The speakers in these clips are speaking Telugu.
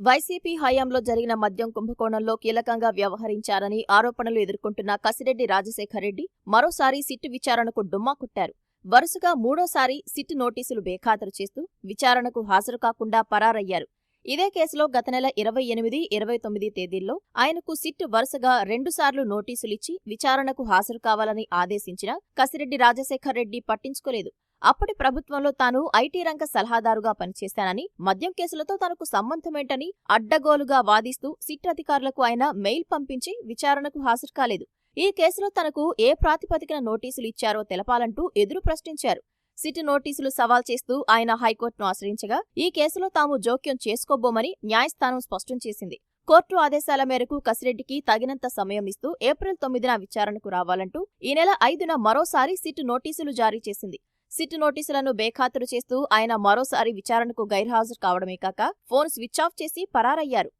వైసీపీ హయాంలో జరిగిన మద్యం కుంభకోణంలో కీలకంగా వ్యవహరించారని ఆరోపణలు ఎదుర్కొంటున్న కసిరెడ్డి రాజశేఖర్ రెడ్డి మరోసారి సిట్టు విచారణకు డుమ్మా కొట్టారు. వరుసగా మూడోసారి సిట్ నోటీసులు బేఖాతరు చేస్తూ విచారణకు హాజరు కాకుండా పరారయ్యారు. ఇదే కేసులో గత నెల ఇరవై ఎనిమిది ఇరవై తొమ్మిది తేదీల్లో ఆయనకు సిట్ వరుసగా రెండుసార్లు నోటీసులిచ్చి విచారణకు హాజరు కావాలని ఆదేశించినా కసిరెడ్డి రాజశేఖర్ రెడ్డి పట్టించుకోలేదు. అప్పటి ప్రభుత్వంలో తాను ఐటీ రంగ సలహాదారుగా పనిచేశానని మద్యం కేసులతో తనకు సంబంధమేంటని అడ్డగోలుగా వాదిస్తూ సిట్ అధికారులకు ఆయన మెయిల్ పంపించి విచారణకు హాజరు కాలేదు. ఈ కేసులో తనకు ఏ ప్రాతిపదికన నోటీసులు ఇచ్చారో తెలపాలంటూ ఎదురు ప్రశ్నించారు. సిట్ నోటీసులు సవాల్ చేస్తూ ఆయన హైకోర్టును ఆశ్రయించగా ఈ కేసులో తాము జోక్యం చేసుకోబోమని న్యాయస్థానం స్పష్టం చేసింది. కోర్టు ఆదేశాల మేరకు కసిరెడ్డికి తగినంత సమయం ఇస్తూ ఏప్రిల్ తొమ్మిదిన విచారణకు రావాలంటూ ఈ నెల ఐదున మరోసారి సిట్ నోటీసులు జారీ చేసింది. సిట్ నోటీసులను బేఖాతరు చేస్తూ ఆయన మరోసారి విచారణకు గైర్హాజరు కావడమే కాక ఫోన్ స్విచ్ ఆఫ్ చేసి పరారయ్యారు.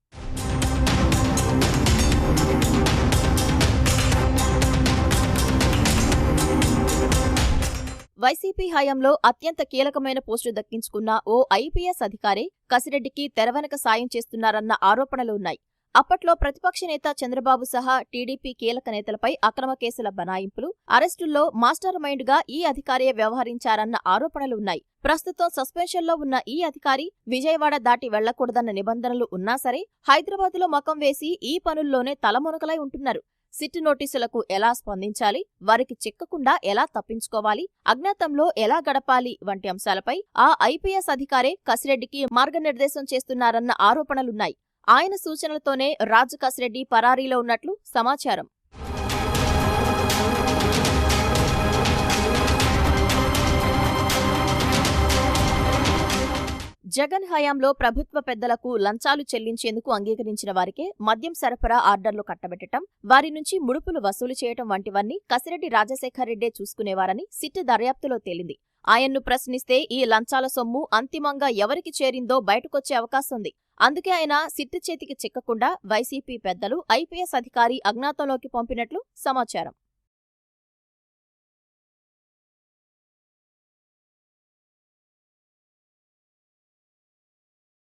వైసీపీ హయాంలో అత్యంత కీలకమైన పోస్టు దక్కించుకున్న ఓ ఐపీఎస్ అధికారి కసిరెడ్డికి తెరవెనక సాయం చేస్తున్నారన్న ఆరోపణలు ఉన్నాయి. అప్పట్లో ప్రతిపక్ష నేత చంద్రబాబు సహా టీడీపీ కీలక నేతలపై అక్రమ కేసుల బనాయింపులు అరెస్టుల్లో మాస్టర్ మైండ్గా ఈ అధికారే వ్యవహరించారన్న ఆరోపణలున్నాయి. ప్రస్తుతం సస్పెన్షన్లో ఉన్న ఈ అధికారి విజయవాడ దాటి వెళ్ళకూడదన్న నిబంధనలు ఉన్నా సరే హైదరాబాద్లో మకం వేసి ఈ పనుల్లోనే తలమునకలై ఉంటున్నారు. సిట్ నోటీసులకు ఎలా స్పందించాలి వారికి చిక్కకుండా ఎలా తప్పించుకోవాలి అజ్ఞాతంలో ఎలా గడపాలి వంటి అంశాలపై ఆ ఐపీఎస్ అధికారే కసిరెడ్డికి మార్గనిర్దేశం చేస్తున్నారన్న ఆరోపణలున్నాయి. ఆయన సూచనలతోనే రాజు కసిరెడ్డి పరారీలో ఉన్నట్లు సమాచారం. జగన్ హయాంలో ప్రభుత్వ పెద్దలకు లంచాలు చెల్లించేందుకు అంగీకరించిన వారికే మద్యం సరఫరా ఆర్డర్లు కట్టబెట్టడం వారి నుంచి ముడుపులు వసూలు చేయటం వంటివన్నీ కసిరెడ్డి రాజశేఖర్ రెడ్డే చూసుకునేవారని సిట్ దర్యాప్తులో తేలింది. ఆయన్ను ప్రశ్నిస్తే ఈ లంచాల సొమ్ము అంతిమంగా ఎవరికి చేరిందో బయటకొచ్చే అవకాశం ఉంది అందుకే ఆయన సిట్టు చేతికి చిక్కకుండా వైసీపీ పెద్దలు ఐపీఎస్ అధికారి అజ్ఞాతంలోకి పంపినట్లు సమాచారం.